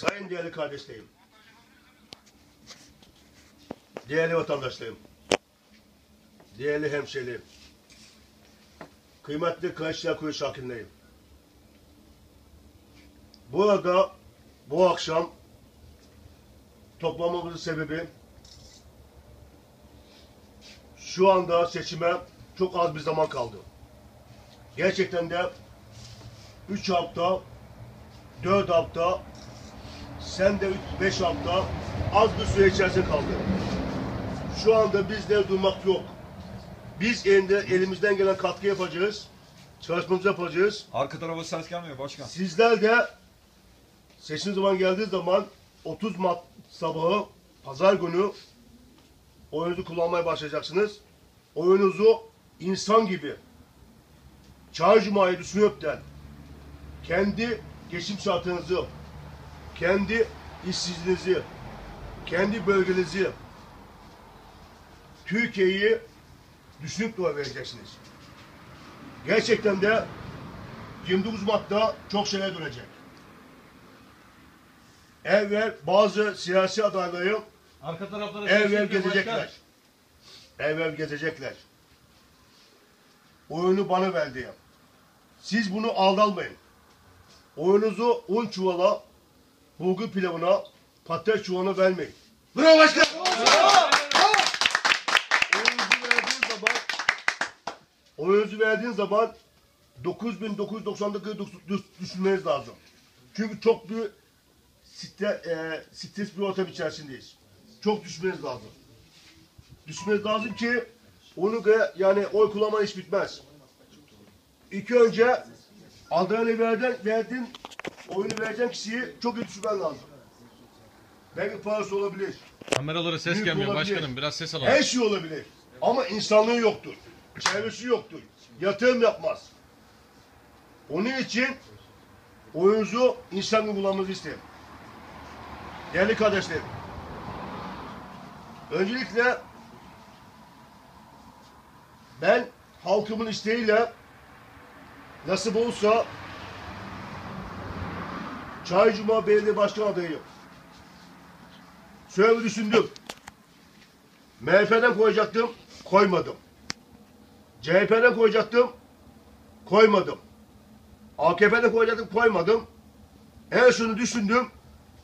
Sayın değerli kardeşlerim, değerli vatandaşlarım, değerli hemşehrilerim, kıymetli Kılıçdaroğlu Kuyu sakinlerim. Bu arada bu akşam toplamamızın sebebi şu anda seçime çok az bir zaman kaldı. Gerçekten de 3 hafta, 4 hafta, sen de 5 hafta az bir süre içerisinde kaldı. Şu anda bizde durmak yok. Biz elinde, elimizden gelen katkı yapacağız. Çalışmamızı yapacağız. Arka tarafa ses gelmiyor başkan. Sizler de seçim zaman geldiği zaman 30 Mart sabahı pazar günü oyunuzu kullanmaya başlayacaksınız. Oyunuzu insan gibi çağ cumayı düşünüpten kendi geçim şartınızı, kendi işsizliğinizi, kendi bölgenizi, Türkiye'yi düşünüp oy vereceksiniz. Gerçekten de 29 Mart'ta çok şeyler dönecek. Evvel bazı siyasi adayları Arka taraflara evvel gezecekler. başkan. Evvel gezecekler. Oyunu bana verdi. Siz bunu aldanmayın. Oyunuzu un çuvala, bulgur pilavına, patates çuvalına vermeyin. Bravo başkan. Oyunuzu verdiğin zaman oyunuzu verdiğin zaman 9999 düş- düşünmeniz lazım. Çünkü çok büyük stre, e, stres bir ortam içerisindeyiz. Çok düşmeniz lazım. Düşmeniz lazım ki onu yani oy kullanma iş bitmez. İlk önce adayını verdin, verdin oyunu vereceğin kişiyi çok iyi düşünmen lazım. Belki parası olabilir. Kameralara ses Büyük gelmiyor olabilir. başkanım. Biraz ses alalım. Her şey olabilir. Ama insanlığı yoktur. Çevresi yoktur. Yatırım yapmaz. Onun için oyunuzu insan gibi kullanmanızı isterim. Değerli kardeşlerim. Öncelikle ben halkımın isteğiyle nasip olursa Çaycuma Belediye Başkan adayıyım. Şöyle bir düşündüm. MHP'den koyacaktım, koymadım. CHP'den koyacaktım, koymadım. AKP'den koyacaktım, koymadım. En sonunu düşündüm,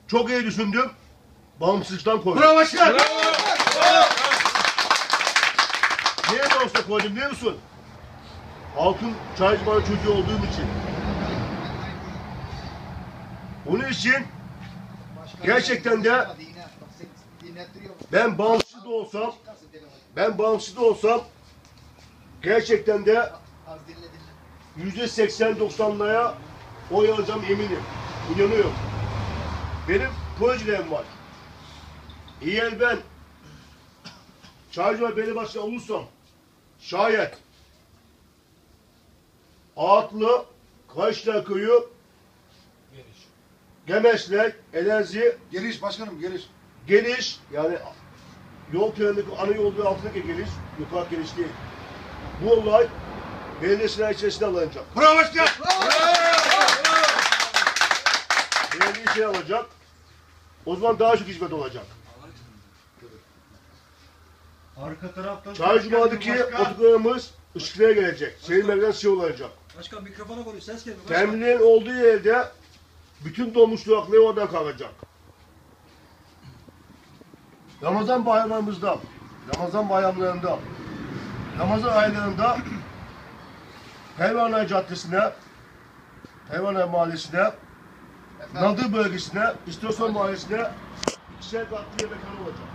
çok iyi düşündüm, bağımsızlıktan koydum. Bravo başkan. Niye bağımsızlıktan koydum biliyor musun? Halkın Çaycıbağ çocuğu olduğum için. Bunun için gerçekten de ben bağımsız da olsam, ben bağımsız da olsam gerçekten de yüzde seksen doksanlaya oy alacağım eminim. İnanıyorum. Benim projelerim var. Eğer ben Çaycılar Belediye Başkanı olursam şayet Ağatlı, Kaşlar Köyü, Gemeşler, Elenzi, Geliş başkanım geliş. geliş yani yol trenindeki ana yolun altındaki geliş, yukarı geliş değil. Bu olay belediye içerisinde alınacak. Bravo başkan. Belediye alacak. O zaman daha çok hizmet olacak. Arka taraftan Çaycuma'daki otogarımız ışıklara gelecek. Senin evden şey olacak. Başkan mikrofona konuş ses gelmiyor. Başkan. Terminalin olduğu yerde bütün dolmuş durakları oradan kalacak. Ramazan bayramlarımızda, Ramazan bayramlarında, Ramazan aylarında Pervane Caddesi'ne, Pervane Mahallesi'ne, Nadır bölgesine, İstiyorsan Mahallesi'ne ikişer katlı yemekler olacak.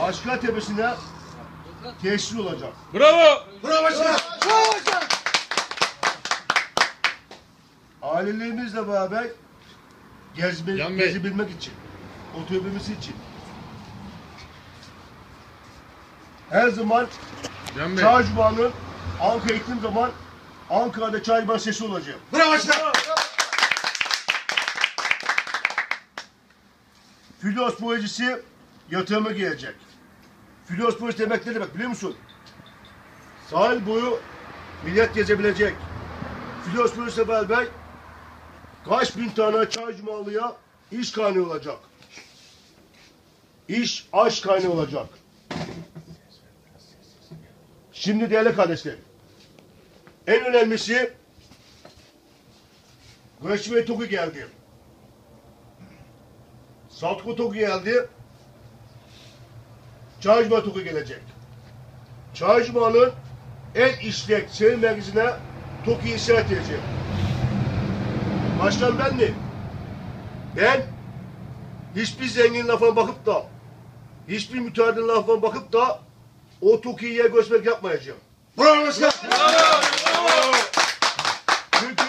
Aşkar Tepesi'ne tesis olacak. Bravo. Bravo başkan. Ailelerimizle beraber gezme, Can Bey. gezebilmek için, oturabilmesi için. Her zaman Can Bey. Ankara'ya gittiğim zaman Ankara'da Çaycuba sesi olacak. Bravo başkan. Filos projesi yatırıma girecek. Filos projesi demek ne demek biliyor musun? Sahil boyu millet gezebilecek. Filos Sefer Bey kaç bin tane çay cumalıya iş kaynağı olacak. İş aş kaynağı olacak. Şimdi değerli kardeşlerim. En önemlisi Güneş ve Toku geldi. Satko Toku geldi. Çaycuma Toku gelecek. Çaycuma'nın en işlek seyir merkezine Toki'yi işaret edeceğim. Başkan ben mi? Ben hiçbir zengin lafına bakıp da hiçbir müteahhitin lafına bakıp da o Toki'ye göstermek yapmayacağım. Bravo başkan. Çünkü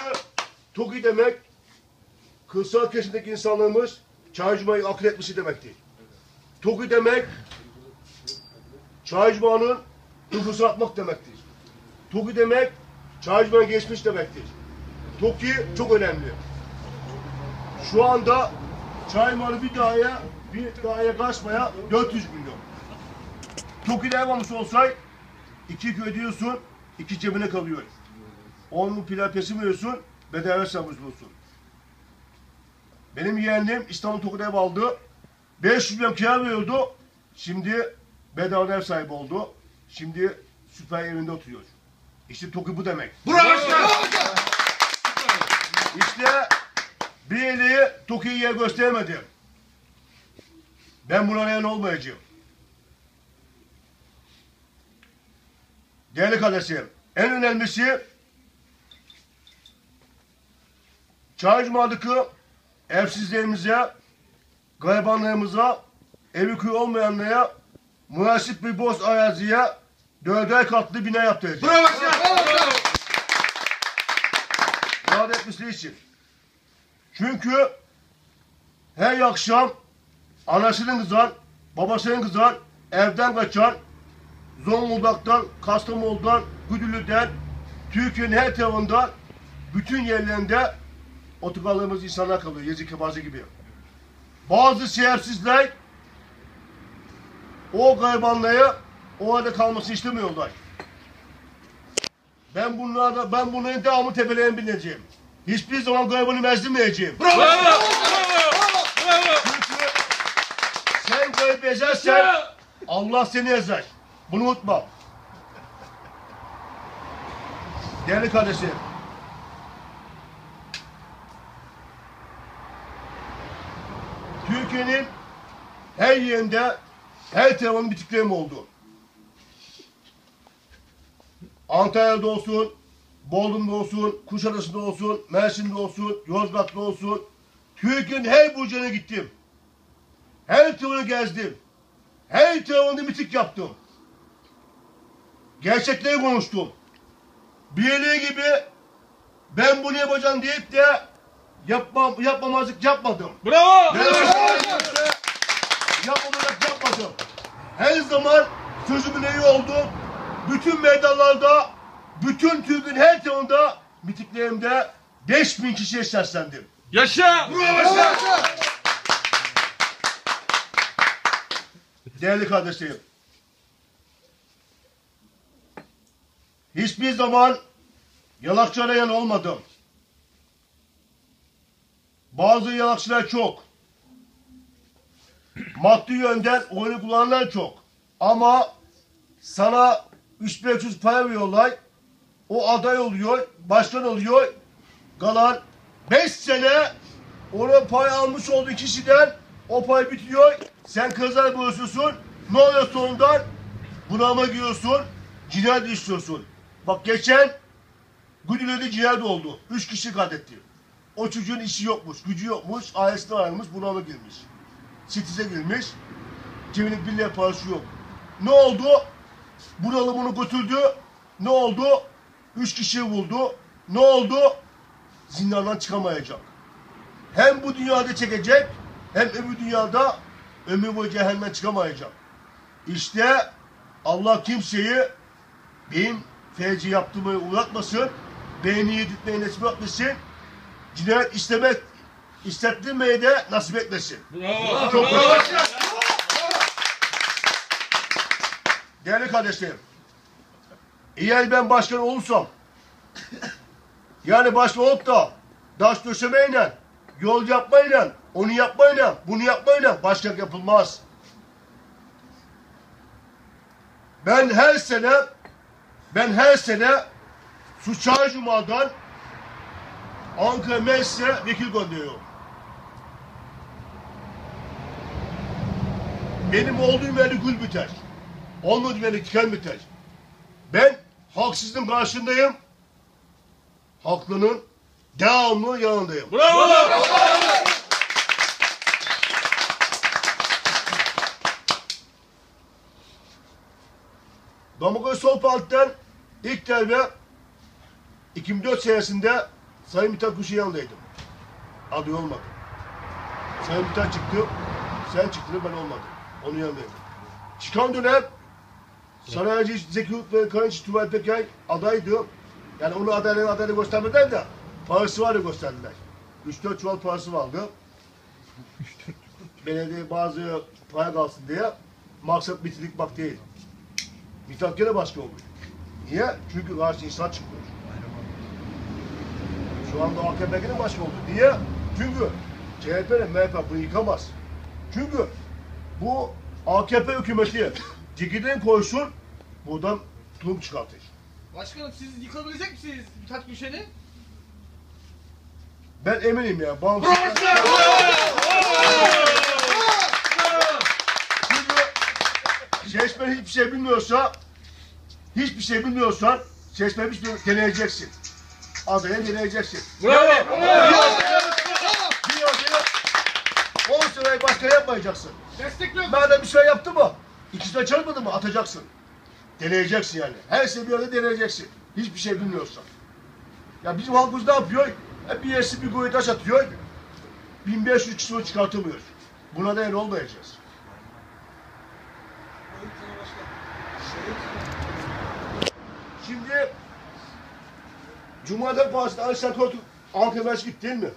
TOKİ demek kırsal kesimdeki insanlarımız çaycımayı akıl etmesi demektir. TOKİ demek çaycımanın nüfusu atmak demektir. TOKİ demek çaycımanın geçmiş demektir. TOKİ çok önemli. Şu anda çaymalı bir daire bir daire kaçmaya 400 milyon. TOKİ'de yapmamış olsay iki ödüyorsun, iki cebine kalıyor. 10 pilav pesim veriyorsun, bedava sabız bulsun. Benim yeğenim İstanbul Toku'da ev aldı. 500 milyon kira veriyordu. Şimdi bedava ev sahibi oldu. Şimdi süper evinde oturuyor. İşte Toku bu demek. Bravo başkan. İşte bir eli Toki'ye gösteremedim. Ben buna neyen olmayacağım. Değerli kardeşim, en önemlisi Çaycımadaki evsizlerimize, garibanlarımıza, evi köy olmayanlara münasip bir boz araziye dörder katlı bina yaptıracağım. Bravo başkan. Rahat etmesi için. Çünkü her akşam anasının kızan, babasının kızan, evden kaçan, Zonguldak'tan, Kastamonu'dan, Güdülü'den, Türkiye'nin her tarafından, bütün yerlerinde otogarlarımız insanlar kalıyor, Yezi Kebaze gibi. Bazı şerefsizler o garibanları orada kalmasını istemiyorlar. Ben bunlarda, ben bunların devamı tepelerini bineceğim. Hiçbir zaman garibanı mezdirmeyeceğim. Bravo. Çünkü sen garip ezersen Allah seni ezer. Bunu unutma. Değerli kardeşim. Türkiye'nin her yerinde her tarafının bitiklerim oldu. Antalya'da olsun, Bodrum'da olsun, Kuşadası'nda olsun, Mersin'de olsun, Yozgat'ta olsun. Türkiye'nin her burcuna gittim. Her tarafını gezdim. Her tarafında bitik yaptım. Gerçekleri konuştum. Birileri gibi ben bunu yapacağım deyip de yapmam, yapmamazlık yapmadım. Bravo! Ben yapmamak yapmadım. Her zaman sözümün iyi oldu. Bütün meydanlarda, bütün Türk'ün her tarafında mitiklerimde 5000 kişiye seslendim. Yaşa! Bravo başkan. Değerli kardeşlerim. Hiçbir zaman yalakçı arayan olmadım. Bazı yalakçılar çok. Maddi yönden oyunu kullananlar çok. Ama sana 3-500 para veriyorlar. O aday oluyor, başkan oluyor. Kalan 5 sene onun pay almış olduğu kişiden o pay bitiyor. Sen kazanıp buluyorsun. Ne oluyor sonundan? Bunalıma giriyorsun. Cinayet işliyorsun. Bak geçen Güdüle'de cinayet oldu. Üç kişi katletti. O çocuğun işi yokmuş, gücü yokmuş, ailesine ayrılmış, bunalıma girmiş. Sitize girmiş. Cebinde bir lira parası yok. Ne oldu? Bunalımını götürdü. Ne oldu? Üç kişiyi buldu. Ne oldu? Zindandan çıkamayacak. Hem bu dünyada çekecek, hem öbür dünyada ömür boyu cehennemden çıkamayacak. İşte Allah kimseyi benim feci yaptığımı uğratmasın, beğeni yedirtmeyi nasip etmesin, cinayet istemek, istettirmeyi de nasip etmesin. Bravo! Çok Bravo bravo. Değerli kardeşlerim, eğer ben başkan olursam yani başkan olup da taş döşemeyle, yol yapmayla, onu yapmayla, bunu yapmayla başkan yapılmaz. Ben her sene ben her sene Suçay Cuma'dan Ankara Meclis'e vekil gönderiyorum. Benim olduğum yerde gül biter. Olmadığım yerde diken biter. Ben haksızlığın karşındayım. Haklının devamlı yanındayım. Bravo! Damaköy Sol Parti'den ilk devre 2004 senesinde Sayın Mithat Kuş'un yanındaydım. Adı olmadı. Sayın Mithat çıktı. Sen çıktın ben olmadım. Onun yanındaydım. Çıkan dönem Saraycı Zeki Ut ve Kayınçı Tuval Peker adaydı. Yani onu adaylı adaylı göstermeden de parası vardı gösterdiler. 3-4 çuval parası vardı. Belediye bazı para kalsın diye maksat bitirdik bak değil. Mithat gene başka oluyor. Niye? Çünkü karşı insan çıkmıyor. Şu anda AKP gene başka oldu. Niye? Çünkü CHP ile MHP bunu yıkamaz. Çünkü bu AKP hükümeti cigiden koysun buradan tulum çıkartır. Başkanım siz yıkabilecek misiniz Mithat Gülşen'i? Ben eminim ya. Bağımsız. Seçmen hiçbir şey bilmiyorsa hiçbir şey bilmiyorsan seçmen hiçbir şey deneyeceksin. Adaya deneyeceksin. Bravo! Bir adaya 10 sene başka yapmayacaksın. Destekliyorum. Madem bir şey yaptı mı? İkisine çalışmadı mı? Atacaksın. Deneyeceksin yani. Her şeyi bir arada deneyeceksin. Hiçbir şey bilmiyorsan. Ya bizim halkımız ne yapıyor? Hep bir yersi bir kuyuya taş atıyor. 1500 kişi çıkartamıyor. Buna da el olmayacağız. Şimdi Cuma'da Partisi'nde Alişan Korkut Ankara Üniversitesi gitti değil mi?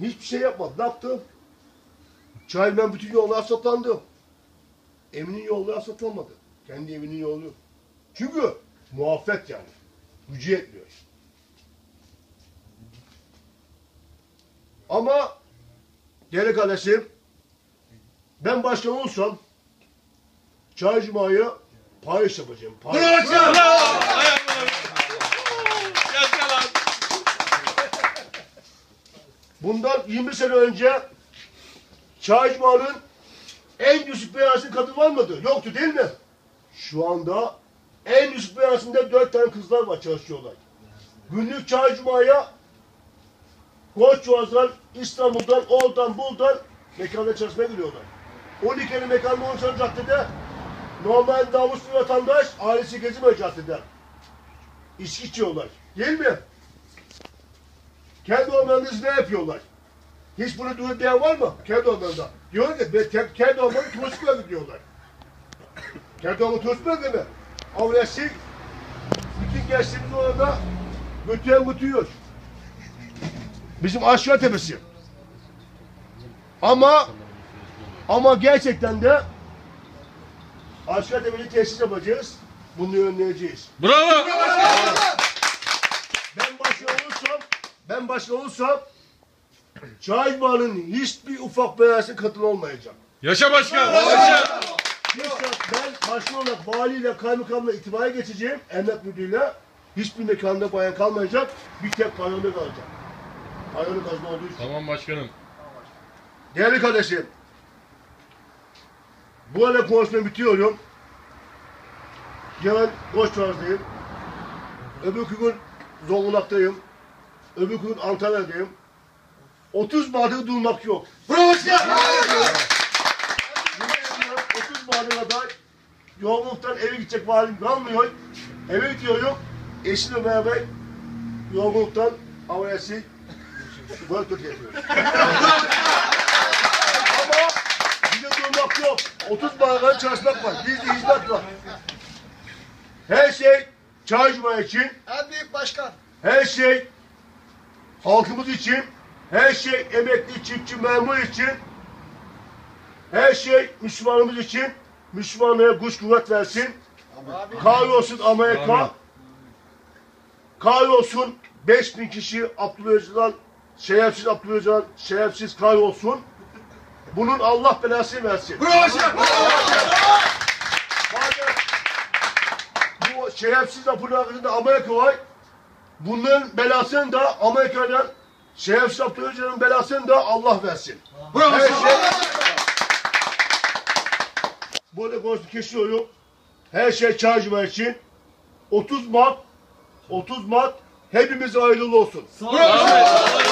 Hiçbir şey yapmadı. Ne yaptı? Çaymen bütün yollar asfaltlandı. Evinin yolları asfaltlanmadı. Kendi evinin yolu. Çünkü muhaffet yani. Gücü yetmiyor. Ama değerli kardeşim ben başkan olursam Çay Cuma'yı payış yapacağım. Payış. Bundan 20 sene önce Çay Cuma'nın en düşük beyansı kadın var mıydı? Yoktu değil mi? Şu anda en düşük beyansında dört tane kızlar var çalışıyorlar. Günlük Çay Cuma'ya Koçyuaz'dan, İstanbul'dan, oradan, buradan mekanda çalışmaya gidiyorlar. 12 tane mekanda 13 tane caddede normal namuslu vatandaş ailesi gezmiyor caddede. İçki içiyorlar. Değil mi? Kendi ormanında ne yapıyorlar? Hiç bunu duyup diyen var mı? Kendi ormanında. Diyor ki ben ke- kendi ormanı bölge diyorlar. Kendi ormanı turistik bölge mi? Avresi bütün gençlerimiz orada götüren götürüyor. Bizim aşağı tepesi. Ama ama gerçekten de aşağı tepeli tesis yapacağız. Bunu önleyeceğiz. Bravo! Ben başkan olursam, ben başkan olursam Çayman'ın hiçbir ufak belasına katıl olmayacak. Yaşa başkan! Yaşa! Ben başkan olarak valiyle, kaymakamla itibaya geçeceğim, emlak müdürüyle. Hiçbir mekanda bayan kalmayacak, bir tek kanyonda kalacak. Kanyonun kazma olduğu için. Tamam başkanım. Değerli kardeşim, bu arada konuşmayı bitiriyorum. Yarın Koçtarz'dayım. Öbür gün Zonguldak'tayım. Öbür gün Antalya'dayım. 30 Mart'ta durmak yok. Bravo başkan. 30 Mart'a kadar yoğunluktan eve gidecek valim kalmıyor. Eve gidiyorum. Eşimle beraber yoğunluktan ameliyatı böyle kötü yapıyoruz. Durmak yok. 30 Mart'a çalışmak var. Bizde hizmet var. Her şey Çay Cuma için, En büyük başkan. her şey halkımız için, her şey emekli, çiftçi, memur için, her şey Müslümanımız için, Müslümanlığa güç kuvvet versin. Kahrolsun Amerika. Kahrolsun 5000 kişi Öcalan, şerefsiz Öcalan, şerefsiz kahrolsun. Bunun Allah belasını versin. Bravo. Madem bu şerefsiz Abdullah arkasında Amerika var. Bunların belasını da Amerika'dan şerefsiz Abdullah Öcalan'ın belasını da Allah versin. Bravo başkan. şey Burada konuştu kesiyorum. Her şey çağrıcılar için 30 Mart 30 Mart hepimize hayırlı olsun. Ahmet.